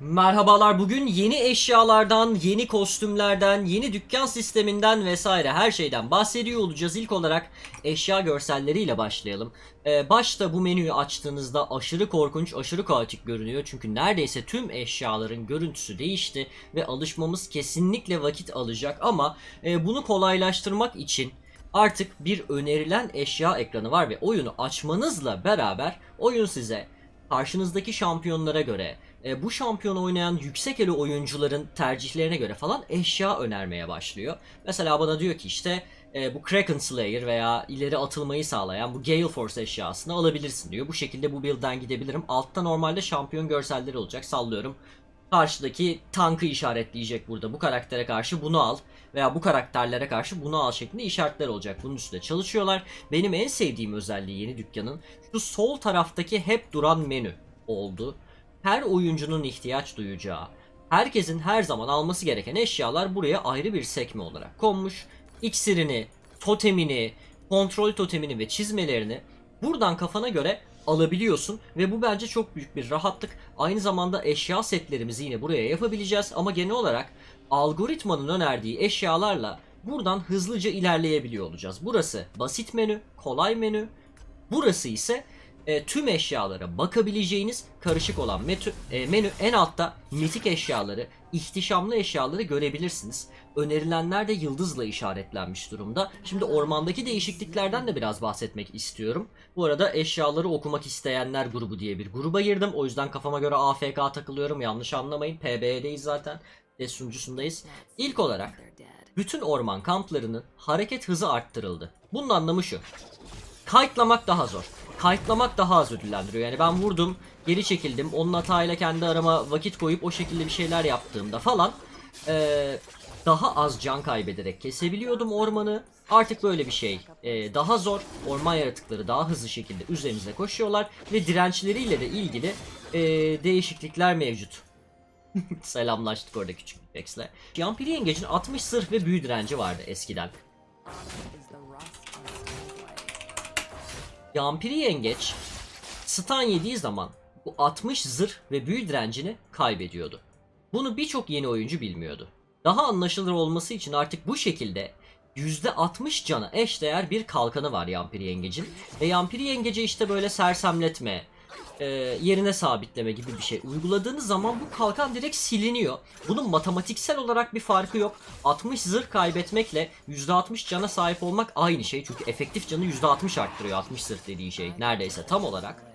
Merhabalar bugün yeni eşyalardan, yeni kostümlerden, yeni dükkan sisteminden vesaire her şeyden bahsediyor olacağız. İlk olarak eşya görselleriyle başlayalım. Ee, başta bu menüyü açtığınızda aşırı korkunç, aşırı kaotik görünüyor. Çünkü neredeyse tüm eşyaların görüntüsü değişti ve alışmamız kesinlikle vakit alacak. Ama e, bunu kolaylaştırmak için artık bir önerilen eşya ekranı var ve oyunu açmanızla beraber oyun size karşınızdaki şampiyonlara göre e, bu şampiyonu oynayan yüksek elo oyuncuların tercihlerine göre falan eşya önermeye başlıyor. Mesela bana diyor ki işte e, bu Kraken Slayer veya ileri atılmayı sağlayan bu Gale Force eşyasını alabilirsin diyor. Bu şekilde bu build'den gidebilirim. Altta normalde şampiyon görselleri olacak. Sallıyorum. Karşıdaki tankı işaretleyecek burada. Bu karaktere karşı bunu al veya bu karakterlere karşı bunu al şeklinde işaretler olacak. Bunun üstünde çalışıyorlar. Benim en sevdiğim özelliği yeni dükkanın şu sol taraftaki hep duran menü oldu. Her oyuncunun ihtiyaç duyacağı, herkesin her zaman alması gereken eşyalar buraya ayrı bir sekme olarak konmuş. İksirini, totemini, kontrol totemini ve çizmelerini buradan kafana göre alabiliyorsun ve bu bence çok büyük bir rahatlık. Aynı zamanda eşya setlerimizi yine buraya yapabileceğiz ama genel olarak algoritmanın önerdiği eşyalarla buradan hızlıca ilerleyebiliyor olacağız. Burası basit menü, kolay menü. Burası ise e, tüm eşyalara bakabileceğiniz karışık olan metü, e, menü en altta mitik eşyaları, ihtişamlı eşyaları görebilirsiniz. Önerilenler de yıldızla işaretlenmiş durumda. Şimdi ormandaki değişikliklerden de biraz bahsetmek istiyorum. Bu arada eşyaları okumak isteyenler grubu diye bir gruba girdim. O yüzden kafama göre AFK takılıyorum. Yanlış anlamayın. PB'deyiz zaten. Des sunucusundayız. İlk olarak bütün orman kamplarının hareket hızı arttırıldı. Bunun anlamı şu. Kayıtlamak daha zor. Kayıtlamak daha az ödüllendiriyor. Yani ben vurdum, geri çekildim. Onun hatayla kendi arama vakit koyup o şekilde bir şeyler yaptığımda falan eee, daha az can kaybederek kesebiliyordum ormanı. Artık böyle bir şey eee, daha zor. Orman yaratıkları daha hızlı şekilde üzerinize koşuyorlar ve dirençleriyle de ilgili eee, değişiklikler mevcut. Selamlaştık orada küçük bir Rex'le. Yampiri Yengeç'in 60 sırf ve büyü direnci vardı eskiden. Yampiri Yengeç stun yediği zaman bu 60 zırh ve büyü direncini kaybediyordu. Bunu birçok yeni oyuncu bilmiyordu. Daha anlaşılır olması için artık bu şekilde %60 cana eşdeğer bir kalkanı var Yampiri Yengecin. Ve Yampiri Yengece işte böyle sersemletme, e, yerine sabitleme gibi bir şey uyguladığınız zaman bu kalkan direkt siliniyor. Bunun matematiksel olarak bir farkı yok. 60 zırh kaybetmekle %60 cana sahip olmak aynı şey. Çünkü efektif canı %60 arttırıyor 60 zırh dediği şey neredeyse tam olarak.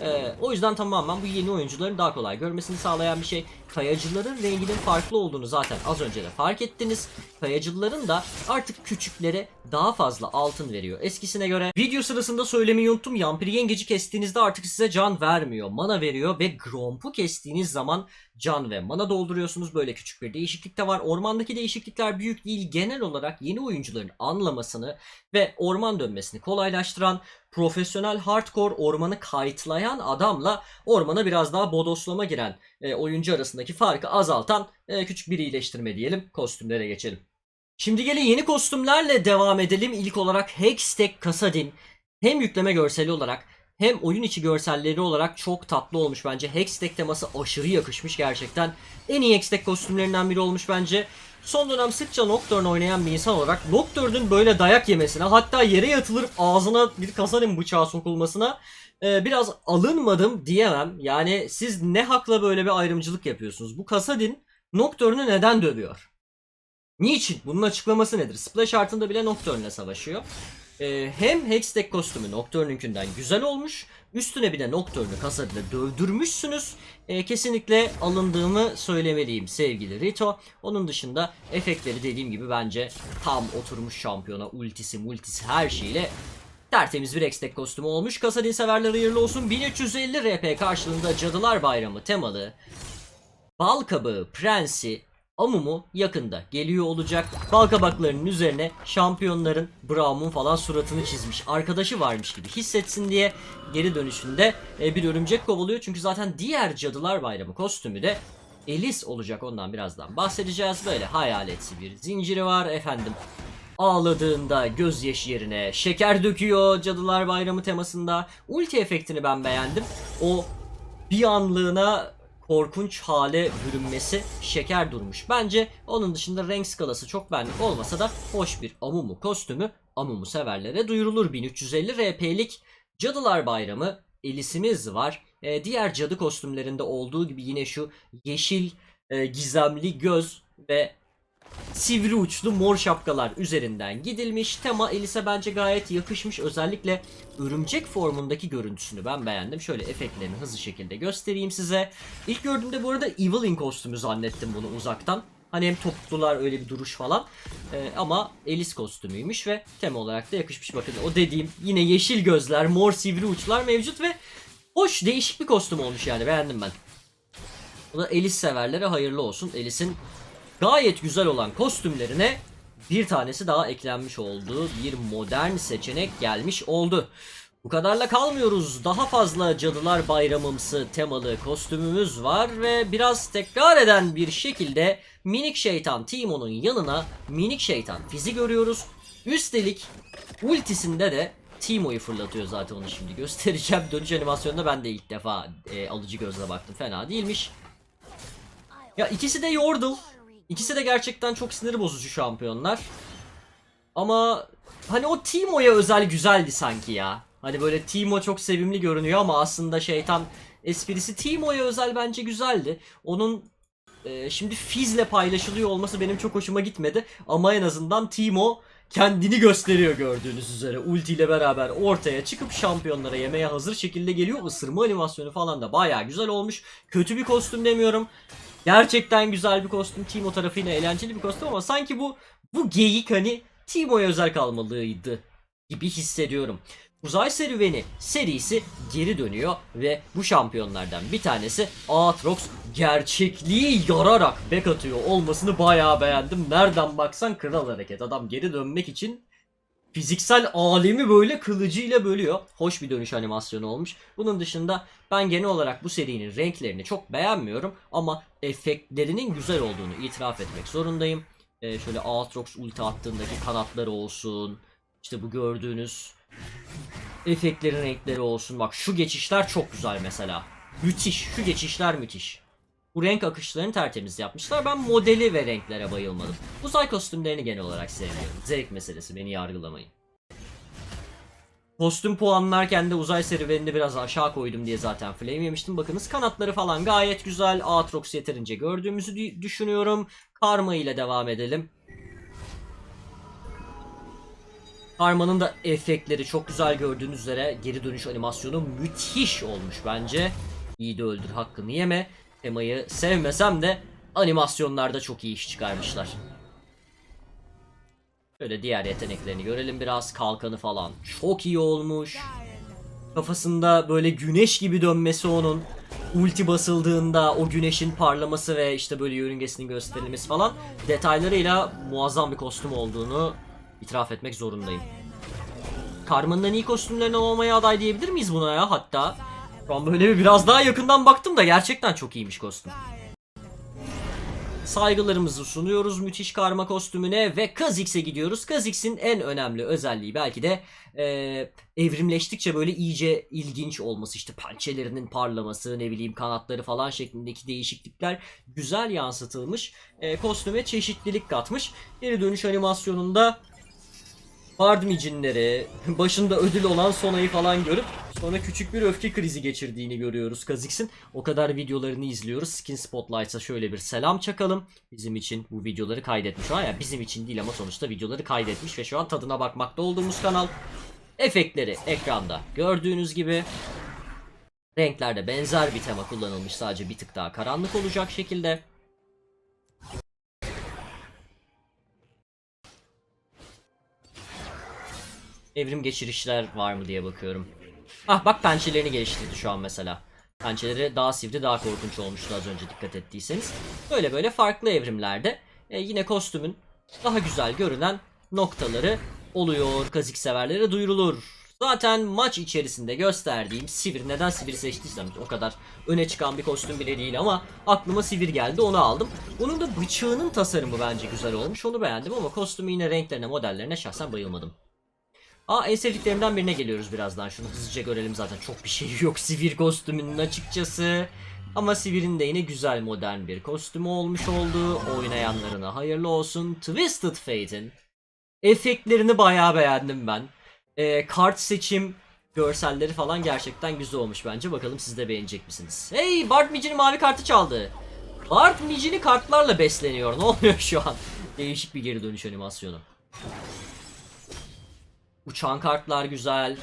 Ee, o yüzden tamamen bu yeni oyuncuların daha kolay görmesini sağlayan bir şey. Kayacıların renginin farklı olduğunu zaten az önce de fark ettiniz. Kayacıların da artık küçüklere daha fazla altın veriyor eskisine göre. Video sırasında söylemeyi unuttum. Yampiri yengeci kestiğinizde artık size can vermiyor. Mana veriyor ve Gromp'u kestiğiniz zaman can ve mana dolduruyorsunuz. Böyle küçük bir değişiklik de var. Ormandaki değişiklikler büyük değil. Genel olarak yeni oyuncuların anlamasını ve orman dönmesini kolaylaştıran profesyonel hardcore ormanı kayıtlayan adamla ormana biraz daha bodoslama giren e, oyuncu arasındaki farkı azaltan e, küçük bir iyileştirme diyelim. Kostümlere geçelim. Şimdi gelin yeni kostümlerle devam edelim. İlk olarak Hextech Kasadin hem yükleme görseli olarak hem oyun içi görselleri olarak çok tatlı olmuş bence. Hextech teması aşırı yakışmış gerçekten. En iyi Hextech kostümlerinden biri olmuş bence. Son dönem sıkça Nocturne oynayan bir insan olarak Nocturne'ün böyle dayak yemesine hatta yere yatılır ağzına bir kasarin bıçağı sokulmasına e, biraz alınmadım diyemem. Yani siz ne hakla böyle bir ayrımcılık yapıyorsunuz? Bu Kasadin Nocturne'ü neden dövüyor? Niçin? Bunun açıklaması nedir? Splash Art'ında bile Nocturne'le savaşıyor. Ee, hem Hextech kostümü Nocturne'ünkinden güzel olmuş. Üstüne bir de Nocturne'ü kasadıyla dövdürmüşsünüz. Ee, kesinlikle alındığımı söylemeliyim sevgili Rito. Onun dışında efektleri dediğim gibi bence tam oturmuş şampiyona. Ultisi multisi her şeyle Tertemiz bir Hextech kostümü olmuş. Kasadin severler hayırlı olsun. 1350 RP karşılığında Cadılar Bayramı temalı Bal kabağı prensi Amumu yakında geliyor olacak. Bal kabaklarının üzerine şampiyonların Braum'un falan suratını çizmiş. Arkadaşı varmış gibi hissetsin diye geri dönüşünde e, bir örümcek kovalıyor. Çünkü zaten diğer Cadılar Bayramı kostümü de Elis olacak ondan birazdan bahsedeceğiz. Böyle hayaletsi bir zinciri var efendim. Ağladığında gözyaşı yerine şeker döküyor Cadılar Bayramı temasında. Ulti efektini ben beğendim. O bir anlığına korkunç hale bürünmesi şeker durmuş. Bence onun dışında renk skalası çok benlik olmasa da hoş bir Amumu kostümü Amumu severlere duyurulur. 1350 RP'lik Cadılar Bayramı elisimiz var. Ee, diğer cadı kostümlerinde olduğu gibi yine şu yeşil e, gizemli göz ve sivri uçlu mor şapkalar üzerinden gidilmiş. Tema Elise bence gayet yakışmış. Özellikle örümcek formundaki görüntüsünü ben beğendim. Şöyle efektlerini hızlı şekilde göstereyim size. İlk gördüğümde bu arada Evelyn kostümü zannettim bunu uzaktan. Hani hem topuklular öyle bir duruş falan. Ee, ama Elis kostümüymüş ve tema olarak da yakışmış. Bakın o dediğim yine yeşil gözler, mor sivri uçlar mevcut ve hoş değişik bir kostüm olmuş yani beğendim ben. Bu da Elis severlere hayırlı olsun. Elis'in gayet güzel olan kostümlerine bir tanesi daha eklenmiş olduğu bir modern seçenek gelmiş oldu. Bu kadarla kalmıyoruz. Daha fazla Cadılar Bayramımsı temalı kostümümüz var ve biraz tekrar eden bir şekilde minik şeytan Timon'un yanına minik şeytan fizi görüyoruz. Üstelik ultisinde de Timo'yu fırlatıyor zaten onu şimdi göstereceğim. Dönüş animasyonunda ben de ilk defa e, alıcı gözle baktım. Fena değilmiş. Ya ikisi de Yordle. İkisi de gerçekten çok sinir bozucu şampiyonlar. Ama hani o Timo'ya özel güzeldi sanki ya. Hani böyle Timo çok sevimli görünüyor ama aslında şeytan esprisi Timo'ya özel bence güzeldi. Onun e, şimdi Fizz'le paylaşılıyor olması benim çok hoşuma gitmedi. Ama en azından Timo kendini gösteriyor gördüğünüz üzere. Ulti ile beraber ortaya çıkıp şampiyonlara yemeğe hazır şekilde geliyor. Isırma animasyonu falan da baya güzel olmuş. Kötü bir kostüm demiyorum. Gerçekten güzel bir kostüm. Timo tarafıyla eğlenceli bir kostüm ama sanki bu bu geyik hani Timo'ya özel kalmalıydı gibi hissediyorum. Uzay Serüveni serisi geri dönüyor ve bu şampiyonlardan bir tanesi Aatrox gerçekliği yararak bek atıyor olmasını bayağı beğendim. Nereden baksan kral hareket. Adam geri dönmek için fiziksel alemi böyle kılıcıyla bölüyor. Hoş bir dönüş animasyonu olmuş. Bunun dışında ben genel olarak bu serinin renklerini çok beğenmiyorum ama efektlerinin güzel olduğunu itiraf etmek zorundayım. Ee, şöyle Aatrox ulti attığındaki kanatları olsun. İşte bu gördüğünüz efektlerin renkleri olsun. Bak şu geçişler çok güzel mesela. Müthiş. Şu geçişler müthiş. Bu renk akışlarını tertemiz yapmışlar. Ben modeli ve renklere bayılmadım. Uzay kostümlerini genel olarak sevmiyorum. Zevk meselesi beni yargılamayın. Kostüm puanlarken de uzay serüvenini biraz aşağı koydum diye zaten flame yemiştim. Bakınız kanatları falan gayet güzel. Aatrox yeterince gördüğümüzü dü- düşünüyorum. Karma ile devam edelim. Karma'nın da efektleri çok güzel gördüğünüz üzere geri dönüş animasyonu müthiş olmuş bence. İyi de öldür hakkını yeme. Temayı sevmesem de animasyonlarda çok iyi iş çıkarmışlar. Şöyle diğer yeteneklerini görelim biraz. Kalkanı falan çok iyi olmuş. Kafasında böyle güneş gibi dönmesi onun. Ulti basıldığında o güneşin parlaması ve işte böyle yörüngesinin gösterilmesi falan detaylarıyla muazzam bir kostüm olduğunu itiraf etmek zorundayım. Karman'ın en iyi kostümlerinden olmaya aday diyebilir miyiz buna ya hatta? An böyle bir biraz daha yakından baktım da gerçekten çok iyiymiş kostüm. Saygılarımızı sunuyoruz müthiş karma kostümüne ve Kha'Zix'e gidiyoruz. Kha'Zix'in en önemli özelliği belki de eee, evrimleştikçe böyle iyice ilginç olması işte pençelerinin parlaması ne bileyim kanatları falan şeklindeki değişiklikler güzel yansıtılmış. Eee, kostüme çeşitlilik katmış. Geri dönüş animasyonunda Hard cinleri, başında ödül olan Sona'yı falan görüp sonra küçük bir öfke krizi geçirdiğini görüyoruz Kha'Zix'in. O kadar videolarını izliyoruz. Skin Spotlight'a şöyle bir selam çakalım. Bizim için bu videoları kaydetmiş. Ha ya bizim için değil ama sonuçta videoları kaydetmiş ve şu an tadına bakmakta olduğumuz kanal. Efektleri ekranda gördüğünüz gibi. Renklerde benzer bir tema kullanılmış sadece bir tık daha karanlık olacak şekilde. Evrim geçirişler var mı diye bakıyorum. Ah bak pençelerini geliştirdi şu an mesela. Pençeleri daha sivri daha korkunç olmuştu az önce dikkat ettiyseniz. Böyle böyle farklı evrimlerde e, yine kostümün daha güzel görünen noktaları oluyor. Kazik severlere duyurulur. Zaten maç içerisinde gösterdiğim sivir neden sivir seçtiysem o kadar öne çıkan bir kostüm bile değil ama aklıma sivir geldi onu aldım. Bunun da bıçağının tasarımı bence güzel olmuş onu beğendim ama kostümü yine renklerine modellerine şahsen bayılmadım. Aa en sevdiklerimden birine geliyoruz birazdan. Şunu hızlıca görelim zaten. Çok bir şey yok Sivir kostümünün açıkçası. Ama Sivir'in de yine güzel modern bir kostümü olmuş oldu. Oynayanlarına hayırlı olsun. Twisted Fate'in efektlerini bayağı beğendim ben. Ee, kart seçim görselleri falan gerçekten güzel olmuş bence. Bakalım siz de beğenecek misiniz? Hey Bart Mici'nin mavi kartı çaldı. Bart Mici'ni kartlarla besleniyor. Ne oluyor şu an? Değişik bir geri dönüş animasyonu. Uçan kartlar güzel.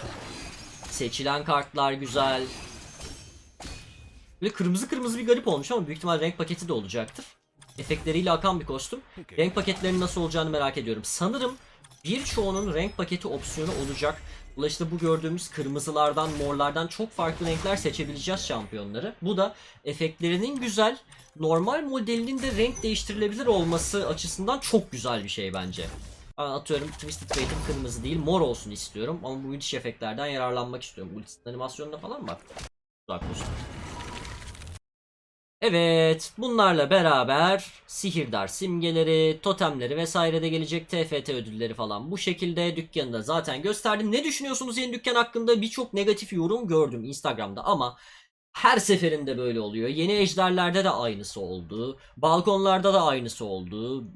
Seçilen kartlar güzel. Böyle kırmızı kırmızı bir garip olmuş ama büyük ihtimal renk paketi de olacaktır. Efektleriyle akan bir kostüm. Renk paketlerinin nasıl olacağını merak ediyorum. Sanırım birçoğunun renk paketi opsiyonu olacak. Dolayısıyla bu gördüğümüz kırmızılardan, morlardan çok farklı renkler seçebileceğiz şampiyonları. Bu da efektlerinin güzel, normal modelinin de renk değiştirilebilir olması açısından çok güzel bir şey bence. Atıyorum Twisted Fate'im kırmızı değil mor olsun istiyorum ama bu müthiş efektlerden yararlanmak istiyorum. Ultisinin animasyonuna falan bak. Uzak kostüm. Evet, bunlarla beraber sihirdar simgeleri, totemleri vesaire de gelecek TFT ödülleri falan bu şekilde dükkanında zaten gösterdim. Ne düşünüyorsunuz yeni dükkan hakkında? Birçok negatif yorum gördüm Instagram'da ama her seferinde böyle oluyor. Yeni ejderlerde de aynısı oldu. Balkonlarda da aynısı oldu.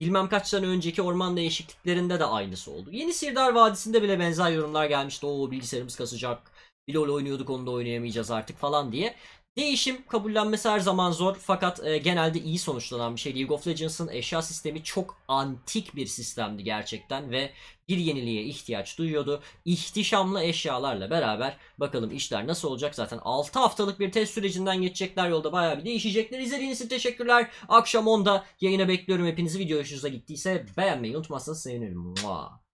Bilmem kaç sene önceki orman değişikliklerinde de aynısı oldu. Yeni Sihirdar Vadisi'nde bile benzer yorumlar gelmişti. O bilgisayarımız kasacak. LoL oynuyorduk onu da oynayamayacağız artık falan diye. Değişim kabullenmesi her zaman zor fakat e, genelde iyi sonuçlanan bir şey. League of Legends'ın eşya sistemi çok antik bir sistemdi gerçekten ve bir yeniliğe ihtiyaç duyuyordu. İhtişamlı eşyalarla beraber bakalım işler nasıl olacak zaten 6 haftalık bir test sürecinden geçecekler yolda bayağı bir değişecekler. İzlediğiniz için teşekkürler. Akşam 10'da yayına bekliyorum hepinizi. Video hoşunuza gittiyse beğenmeyi unutmazsanız sevinirim. Mua.